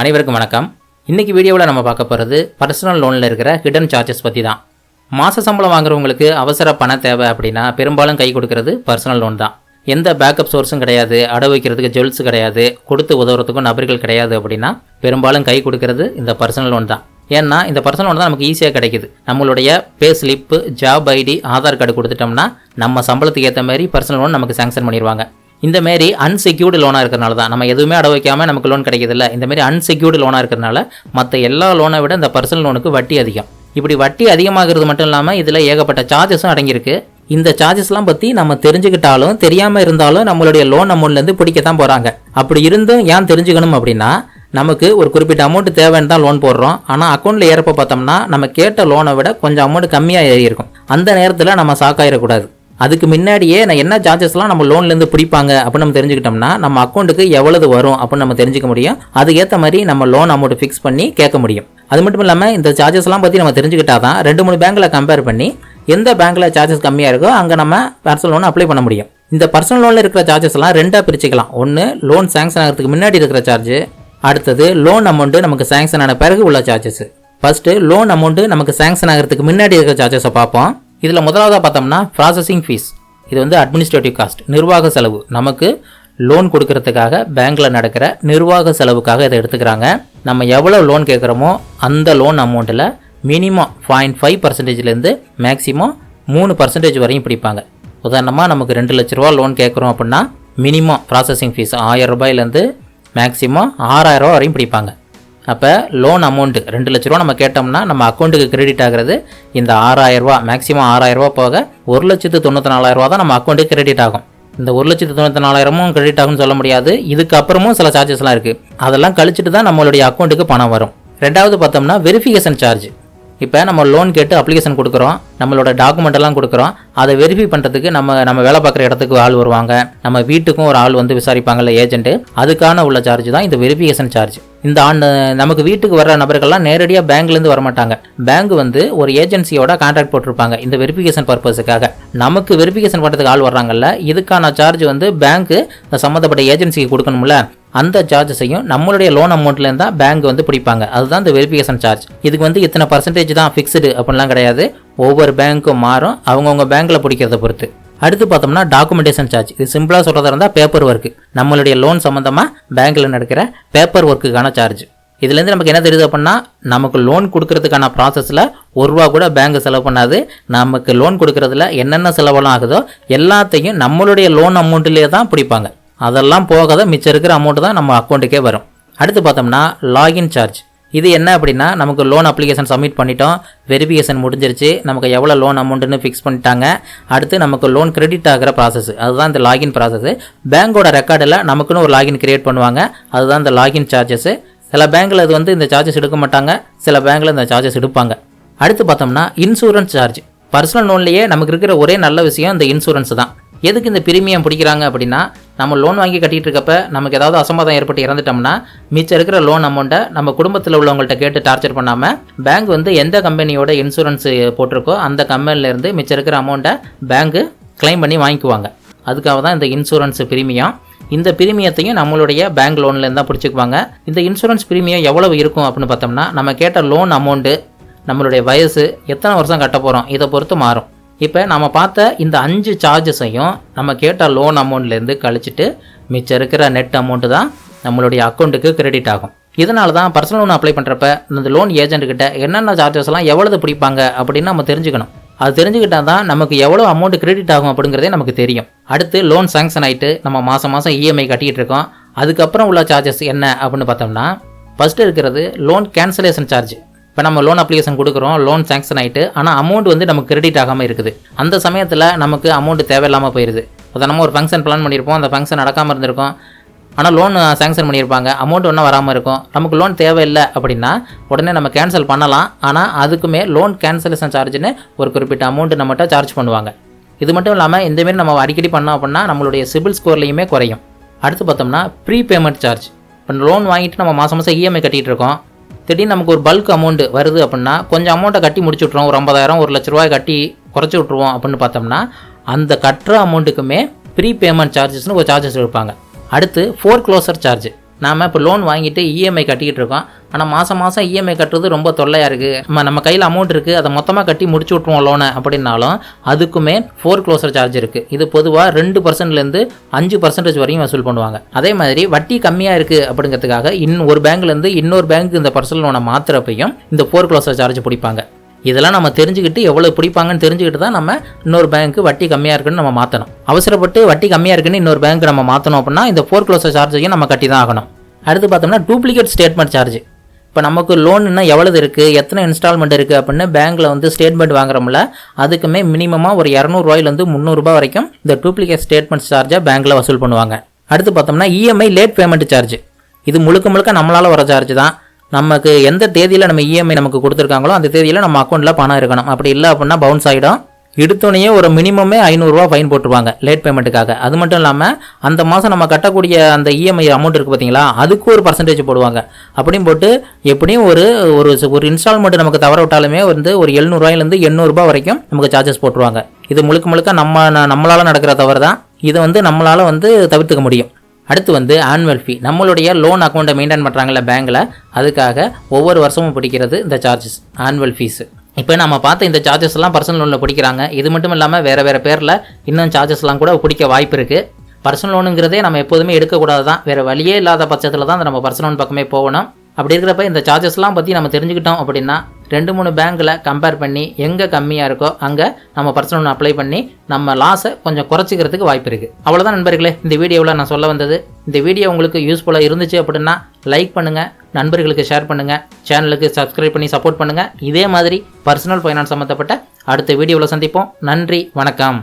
அனைவருக்கும் வணக்கம். இன்றைக்கி வீடியோவில் நம்ம பார்க்க போகிறது பர்சனல் லோனில் இருக்கிற ஹிடன் சார்ஜஸ் பற்றி தான் மாத சம்பளம் வாங்குறவங்களுக்கு அவசர பண தேவை அப்படின்னா பெரும்பாலும் கை கொடுக்கறது பர்சனல் லோன் தான். எந்த பேக்கப் சோர்ஸும் கிடையாது அடவு வைக்கிறதுக்கு ஜுவல்ஸ் கிடையாது கொடுத்து உதவுறதுக்கும் நபர்கள் கிடையாது அப்படின்னா பெரும்பாலும் கை கொடுக்கறது இந்த பர்சனல் லோன் தான். ஏன்னா இந்த பர்சனல் லோன் தான் நமக்கு ஈஸியாக கிடைக்குது. நம்மளுடைய pay slip job ID Aadhaar card கொடுத்துட்டோம்னா நம்ம சம்பளத்துக்கு ஏற்ற மாதிரி பர்சனல் லோன் நமக்கு சாங்ஷன் பண்ணிடுவாங்க. இந்த மாரி அன்செக்யூர்டு லோனாக இருக்கிறனால தான். நம்ம எதுவுமே அடை வைக்காமல் நமக்கு லோன் கிடைக்கிறதில்ல இந்த மாதிரி அன்செக்யூர்டு லோனாக இருக்கிறனால மற்ற எல்லா லோனை விட இந்த பர்சனல் லோனுக்கு வட்டி அதிகம். இப்படி வட்டி அதிகமாகிறது மட்டும் இல்லாமல் இதில் ஏகப்பட்ட சார்ஜஸும் அடங்கியிருக்கு. இந்த சார்ஜஸ்லாம் பற்றி நம்ம தெரிஞ்சுக்கிட்டாலும் தெரியாமல் இருந்தாலும் நம்மளுடைய லோன் அமௌண்ட்லேருந்து பிடிக்க தான் போகிறாங்க அப்படி இருந்தும் ஏன் தெரிஞ்சுக்கணும் அப்படின்னா நமக்கு ஒரு குறிப்பிட்ட அமௌண்ட் தேவைன்னு தான் லோன் போடுறோம். ஆனால் அக்கௌண்ட்டில் ஏறப்ப பார்த்தோம்னா நம்ம கேட்ட லோனை விட கொஞ்சம் அமௌண்ட் கம்மியாக ஏறி இருக்கும் அந்த நேரத்தில் நம்ம சாக்காயிடக்கூடாது அதுக்கு முன்னாடியே நான் என்ன சார்ஜஸ்லாம் நம்ம லோன்லேருந்து பிடிப்பாங்க அப்படின்னு நம்ம தெரிஞ்சுக்கிட்டோம்னா நம்ம அக்கௌண்ட்டுக்கு எவ்வளவு வரும் அப்படின்னு நம்ம தெரிஞ்சுக்க முடியும். அதுக்கேற்ற மாதிரி நம்ம லோன் அமௌண்ட் ஃபிக்ஸ் பண்ணி கேட்க முடியும். அது மட்டும் இல்லாமல் இந்த சார்ஜஸ்லாம் பற்றி நம்ம தெரிஞ்சுக்கிட்டா தான் ரெண்டு மூணு பேங்க்கில் கம்பேர் பண்ணி எந்த பேங்க்கில் சார்ஜஸ் கம்மியாக இருக்கோ அங்கே நம்ம பர்சனல் லோன் அப்ளை பண்ண முடியும். இந்த பர்சனல் லோனில் இருக்கிற சார்ஜஸ்லாம் ரெண்டாக பிரிச்சுக்கலாம். ஒன்று லோன் சாங்ஷன் ஆகிறதுக்கு முன்னாடி இருக்கிற சார்ஜ் அடுத்தது லோன் அமௌண்ட்டு நமக்கு சாங்ஷன் ஆன பிறகு உள்ள சார்ஜஸ் ஃபஸ்ட்டு லோன் அமௌண்ட்டு நமக்கு சாங்ஷன் ஆகிறதுக்கு முன்னாடி இருக்கிற சார்ஜஸை பார்ப்போம். இதில் முதலாவதாக பார்த்தோம்னா ப்ராசஸிங் ஃபீஸ் இது வந்து அட்மினிஸ்ட்ரேட்டிவ் காஸ்ட் நிர்வாக செலவு. நமக்கு லோன் கொடுக்கறதுக்காக பேங்க்கில் நடக்கிற நிர்வாக செலவுக்காக இதை எடுத்துக்கிறாங்க. நம்ம எவ்வளோ லோன் கேட்குறோமோ அந்த லோன் அமௌண்ட்டில் மினிமம் பாயிண்ட் ஃபைவ் பர்சன்டேஜ்லேருந்து மேக்ஸிமம் மூணு பர்சன்டேஜ் வரையும் பிடிப்பாங்க. உதாரணமாக நமக்கு ரெண்டு லட்ச ரூபா லோன் கேட்குறோம் அப்படின்னா மினிமம் ப்ராசஸிங் ஃபீஸ் ஆயிரம் ரூபாயிலேருந்து மேக்ஸிமம் ஆறாயிரம் ரூபா வரையும் பிடிப்பாங்க. அப்போ லோன் அமௌண்ட்டு ரெண்டு லட்ச ரூபா நம்ம கேட்டோம்னா நம்ம அக்கௌண்ட்டுக்கு கிரெடிட் ஆகிறது இந்த ஆறாயிரரூபா மேக்ஸிமம் ஆறாயிரரூபா போக ஒரு லட்சத்து தொண்ணூற்றி நாலாயிரரூவா தான் நம்ம அக்கௌண்ட்டுக்கு கிரெடிட் ஆகும். இந்த ஒரு லட்சத்து தொண்ணூற்றி நாலாயிரமும் கிரெடிட் ஆகும்னு சொல்ல முடியாது. இதுக்கப்புறமும் சில சார்ஜஸ்லாம் இருக்குது அதெல்லாம் கழிச்சிட்டு தான் நம்மளுடைய அக்கௌண்ட்டுக்கு பணம் வரும். ரெண்டாவது பார்த்தோம்னா வெரிஃபிகேஷன் சார்ஜ் இப்போ நம்ம லோன் கேட்டு அப்ளிகேஷன் கொடுக்குறோம். நம்மளோட டாக்குமெண்ட் எல்லாம் கொடுக்குறோம். அதை வெரிஃபை பண்ணுறதுக்கு நம்ம நம்ம வேலை பார்க்குற இடத்துக்கு ஆள் வருவாங்க. நம்ம வீட்டுக்கும் ஒரு ஆள் வந்து விசாரிப்பாங்கல்ல ஏஜென்ட்டு அதுக்கான உள்ள சார்ஜ் தான் இந்த வெரிஃபிகேஷன் சார்ஜ் இந்த ஆண்டு நமக்கு வீட்டுக்கு வர்ற நபர்கள்லாம் நேரடியாக பேங்க்லேருந்து வரமாட்டாங்க. பேங்க் வந்து ஒரு ஏஜென்சியோட கான்ட்ராக்ட் போட்டிருப்பாங்க இந்த வெரிஃபிகேஷன் பர்பஸுக்காக நமக்கு வெரிஃபிகேஷன் பண்ணுறதுக்கு ஆள் வர்றாங்கல்ல இதுக்கான சார்ஜ் வந்து பேங்க் சம்மந்தப்பட்ட ஏஜென்சிக்கு கொடுக்கணும்ல அந்த சார்ஜஸையும் நம்மளுடைய லோன் அமௌண்ட்லேருந்து தான் பேங்க் வந்து பிடிப்பாங்க. அதுதான் இந்த வெரிஃபிகேஷன் சார்ஜ் இதுக்கு வந்து இத்தனை பர்சன்டேஜ் தான் ஃபிக்ஸ்டு அப்படிலாம் கிடையாது. ஒவ்வொரு பேங்க்கும் மாறும். அவங்கவுங்க பேங்க்கில் பிடிக்கிறத பொறுத்து. அடுத்து பார்த்தோம்னா டாக்குமெண்டேஷன் சார்ஜ் இது சிம்பிளாக சொல்கிறதா இருந்தால் பேப்பர் ஒர்க்கு நம்மளுடைய லோன் சம்மந்தமாக பேங்க்கில் நடக்கிற பேப்பர் ஒர்க்குக்கான சார்ஜ் இதுலேருந்து நமக்கு என்ன தெரியுது அப்படின்னா நமக்கு லோன் கொடுக்கறதுக்கான ப்ராசஸில் ஒரு ரூபா கூட பேங்க் செலவு பண்ணாது. நமக்கு லோன் கொடுக்கறதுல என்னென்ன செலவெல்லாம் ஆகுதோ எல்லாத்தையும் நம்மளுடைய லோன் அமௌண்ட்லேயே தான் பிடிப்பாங்க. அதெல்லாம் போகாத மிச்சம் இருக்கிற அமௌண்ட் தான் நம்ம அக்கௌண்ட்டுக்கே வரும். அடுத்து பார்த்தோம்னா லாகின் சார்ஜ் இது என்ன அப்படின்னா நமக்கு லோன் அப்ளிகேஷன் சப்மிட் பண்ணிட்டோம். வெரிஃபிகேஷன் முடிஞ்சிருச்சு. நமக்கு எவ்வளோ லோன் அமௌண்ட்டுன்னு ஃபிக்ஸ் பண்ணிட்டாங்க. அடுத்து நமக்கு லோன் கிரெடிட் ஆகிற ப்ராசஸ் அதுதான் இந்த லாகின் ப்ராசஸ் பேங்கோட ரெக்கார்டில் நமக்குன்னு ஒரு லாகின் கிரியேட் பண்ணுவாங்க. அதுதான் இந்த லாகின் சார்ஜஸ் சில பேங்க்கில் இது வந்து இந்த சார்ஜஸ் எடுக்க மாட்டாங்க. சில பேங்க்கில் இந்த சார்ஜஸ் எடுப்பாங்க. அடுத்து பார்த்தோம்னா இன்சூரன்ஸ் சார்ஜ் பர்சனல் லோன்லேயே நமக்கு இருக்கிற ஒரே நல்ல விஷயம் இந்த இன்சூரன்ஸ் தான். எதுக்கு இந்த பிரீமியம் பிடிக்கிறாங்க அப்படின்னா நம்ம லோன் வாங்கி கட்டிகிட்டு இருக்கப்ப நமக்கு ஏதாவது அசம்பாதம் ஏற்பட்டு இறந்துட்டோம்னா மிச்சம் இருக்கிற லோன் அமௌண்ட்டை நம்ம குடும்பத்தில் உள்ளவங்கள்ட்ட கேட்டு டார்ச்சர் பண்ணாமல் பேங்க் வந்து எந்த கம்பெனியோட இன்சூரன்ஸ் போட்டிருக்கோ அந்த கம்பெனிலேருந்து மிச்சம் இருக்கிற அமௌண்ட்டை பேங்க்கு கிளைம் பண்ணி வாங்கிக்குவாங்க. அதுக்காக தான் இந்த இன்சூரன்ஸ் பிரீமியம் இந்த பிரீமியத்தையும் நம்மளுடைய பேங்க் லோன்லேருந்து தான் பிடிச்சிக்குவாங்க. இந்த இன்சூரன்ஸ் பிரீமியம் எவ்வளவு இருக்கும் அப்படின்னு பார்த்தோம்னா நம்ம கேட்ட லோன் அமௌண்ட்டு நம்மளுடைய வயசு எத்தனை வருஷம் கட்ட போகிறோம் இதை பொறுத்து மாறும். இப்போ நம்ம பார்த்த இந்த அஞ்சு சார்ஜஸையும் நம்ம கேட்ட லோன் அமௌண்ட்லேருந்து கழிச்சிட்டு மிச்சம் இருக்கிற நெட் அமௌண்ட்டு தான் நம்மளுடைய அக்கௌண்ட்டுக்கு கிரெடிட் ஆகும். இதனால தான் பர்சனல் லோன் அப்ளை பண்ணுறப்ப இந்த லோன் ஏஜென்ட் என்னென்ன சார்ஜஸ்லாம் எவ்வளவு பிடிப்பாங்க அப்படின்னு நம்ம தெரிஞ்சுக்கணும். அது தெரிஞ்சுக்கிட்டா தான் நமக்கு எவ்வளோ அமௌண்ட் கிரெடிட் ஆகும் அப்படிங்கிறதே நமக்கு தெரியும். அடுத்து லோன் சாங்ஷன் ஆகிட்டு நம்ம மாதம் மாதம் இஎம்ஐ கட்டிக்கிட்டு இருக்கோம். அதுக்கப்புறம் உள்ள சார்ஜஸ் என்ன அப்படின்னு பார்த்தோம்னா ஃபஸ்ட்டு இருக்கிறது லோன் கேன்சலேஷன் சார்ஜ் இப்போ நம்ம லோன் அப்ளிகேஷன் கொடுக்குறோம் லோன் சாங்ஷன் ஆகிட்டு ஆனால் அமௌண்ட் வந்து நமக்கு கிரெடிட் ஆகாமல் இருக்குது. அந்த சமயத்தில் நமக்கு அமௌண்ட் தேவையில்லாமல் போயிடுது உதாரணமாக ஒரு ஃபங்க்ஷன் பிளான் பண்ணியிருப்போம் அந்த ஃபங்க்ஷன் நடக்காமல் இருந்திருக்கும். ஆனால் லோன் சாங்ஷன் பண்ணியிருப்பாங்க அமௌண்ட் ஒன்றும் வராமல் இருக்கும். நமக்கு லோன் தேவையில்லை அப்படின்னா உடனே நம்ம கேன்சல் பண்ணலாம். ஆனால் அதுக்குமே லோன் கேன்சலேஷன் சார்ஜ்னு ஒரு குறிப்பிட்ட அமௌண்ட்டு நம்மகிட்ட சார்ஜ் பண்ணுவாங்க. இது மட்டும் இல்லாமல் இந்தமாரி நம்ம அடிக்கடி பண்ணோம் அப்படின்னா நம்மளுடைய சிபில் ஸ்கோர்லையுமே குறையும். அடுத்து பார்த்தோம்னா ப்ரீ பேமெண்ட் சார்ஜ் இப்போ லோன் வாங்கிட்டு நம்ம மாதம் மாதம் இஎம்ஐ கட்டிகிட்டு இருக்கோம். திடீர்னு நமக்கு ஒரு பல்க் அமௌண்ட் வருது அப்படின்னா கொஞ்சம் அமௌண்ட்டை கட்டி முடிச்சு விட்ருவோம் ஒரு ஐம்பதாயிரம் ஒரு லட்ச ரூபாய் கட்டி குறைச்சி விட்ருவோம் அப்படின்னு பார்த்தோம்னா அந்த கட்டுற அமௌண்ட்டுக்குமே ப்ரீ பேமெண்ட் சார்ஜஸ்னு ஒரு சார்ஜஸ் எடுப்பாங்க. அடுத்து ஃபோர் க்ளோசர் சார்ஜ் நாம் இப்போ லோன் வாங்கிட்டு இஎம்ஐ கட்டிக்கிட்டு இருக்கோம். ஆனால் மாதம் மாதம் இஎம்ஐ கட்டுறது ரொம்ப தொல்லையாக இருக்குது நம்ம நம்ம கையில் அமௌண்ட் இருக்குது அதை மொத்தமாக கட்டி முடிச்சு விட்ருவோம் லோனை அப்படின்னாலும் அதுக்குமே ஃபோர் க்ளோசர் சார்ஜ் இருக்குது இது பொதுவாக ரெண்டு பர்சன்ட்லேருந்து அஞ்சு பர்சன்டேஜ் வரையும் வசூல் பண்ணுவாங்க. அதே மாதிரி வட்டி கம்மியாக இருக்குது அப்படிங்கிறதுக்காக இன் ஒரு பேங்க்லேருந்து இன்னொரு பேங்க் இந்த பர்சனல் லோனை மாற்றுறப்பையும் இந்த ஃபோர் க்ளோசர் சார்ஜ் பிடிப்பாங்க. இதெல்லாம் நம்ம தெரிஞ்சுக்கிட்டு எவ்வளோ பிடிப்பாங்கன்னு தெரிஞ்சுக்கிட்டு தான் நம்ம இன்னொரு பேங்க்கு வட்டி கம்மியாக இருக்குன்னு நம்ம மாற்றணும் அவசரப்பட்டு வட்டி கம்மியாக இருக்குன்னு இன்னொரு பேங்க் நம்ம மாற்றணும் அப்படின்னா இந்த ஃபோர் க்ளோசர் சார்ஜையும் நம்ம கட்டி தான் ஆகணும். அடுத்து பார்த்தோம்னா டூப்ளிகேட் ஸ்டேட்மெண்ட் சார்ஜ் இப்போ நமக்கு லோன்னா எவ்வளவு இருக்குது எத்தனை இன்ஸ்டால்மெண்ட் இருக்குது அப்படின்னு பேங்க்கில் வந்து ஸ்டேட்மெண்ட் வாங்குறோம்ல அதுக்குமே மினிமமாக ஒரு இரநூறுவாயிலேருந்து முந்நூறுரூபா வரைக்கும் இந்த டூப்ளிகேட் ஸ்டேட்மெண்ட் சார்ஜை பேங்க்கில் வசூல் பண்ணுவாங்க. அடுத்து பார்த்தோம்னா இஎம்ஐ லேட் பேமெண்ட் சார்ஜ் இது முழுக்க முழுக்க நம்மளால் வர சார்ஜ் தான். நமக்கு எந்த தேதியில் நம்ம இஎம்ஐ நமக்கு கொடுத்துருக்காங்களோ அந்த தேதியில் நம்ம அக்கௌண்ட்டில் பணம் இருக்கணும். அப்படி இல்லை அப்படின்னா பவுன்ஸ் ஆகிடும் எடுத்தோடனே ஒரு மினிமமே ஐநூறுரூவா ஃபைன் போட்டுருவாங்க லேட் பேமெண்ட்டுக்காக அது மட்டும் இல்லாமல் அந்த மாதம் நம்ம கட்டக்கூடிய அந்த இஎம்ஐ அமௌண்ட் இருக்குது பார்த்தீங்களா அதுக்கு ஒரு பர்சன்டேஜ் போடுவாங்க. அப்படியும் போட்டு எப்படியும் ஒரு ஒரு ஒரு இன்ஸ்டால்மெண்ட் நமக்கு தவற விட்டாலுமே வந்து ஒரு எழுநூறுவாயிலேருந்து எண்ணூறுரூபா வரைக்கும் நமக்கு சார்ஜஸ் போட்டுருவாங்க. இது முழுக்க முழுக்க நம்ம நம்மளால் நடக்கிற தவறு தான் இதை வந்து நம்மளால் வந்து தவிர்த்துக்க முடியும். அடுத்து வந்து ஆனுவல் ஃபீ நம்மளுடைய லோன் அக்கௌண்ட்டை மெயின்டைன் பண்ணுறாங்கல்ல பேங்க்கில் அதுக்காக ஒவ்வொரு வருஷமும் பிடிக்கிறது இந்த சார்ஜஸ் ஆனுவல் ஃபீஸு இப்போ நம்ம பார்த்த இந்த சார்ஜஸ்லாம் பர்சனல் லோனில் பிடிக்கிறாங்க. இது மட்டும் இல்லாமல் வேறு வேறு பேரில் இன்னும் சார்ஜஸ்லாம் கூட பிடிக்க வாய்ப்பு இருக்குது பர்சனல் லோனுங்கிறதே நம்ம எப்போதுமே எடுக்கக்கூடாது தான் வேறு வழியே இல்லாத பட்சத்தில் தான் நம்ம பர்சனல் லோன் பக்கமே போகணும். அப்படி இருக்கிறப்ப இந்த சார்ஜஸ்லாம் பற்றி நம்ம தெரிஞ்சுக்கிட்டோம் அப்படின்னா ரெண்டு மூணு பேங்க்கில் கம்பேர் பண்ணி எங்கே கம்மியாக இருக்கோ அங்கே நம்ம பர்சனல் லோன் அப்ளை பண்ணி நம்ம லாஸை கொஞ்சம் குறைச்சிக்கிறதுக்கு வாய்ப்பு இருக்குது அவ்வளோதான் நண்பர்களே இந்த வீடியோவில் நான் சொல்ல வந்தது. இந்த வீடியோ உங்களுக்கு யூஸ்ஃபுல்லாக இருந்துச்சு அப்படின்னா லைக் பண்ணுங்கள் நண்பர்களுக்கு ஷேர் பண்ணுங்கள் சேனலுக்கு சப்ஸ்கிரைப் பண்ணி சப்போர்ட் பண்ணுங்கள் இதே மாதிரி பர்சனல் ஃபைனான்ஸ் சம்மந்தப்பட்ட அடுத்த வீடியோவில் சந்திப்போம். நன்றி வணக்கம்.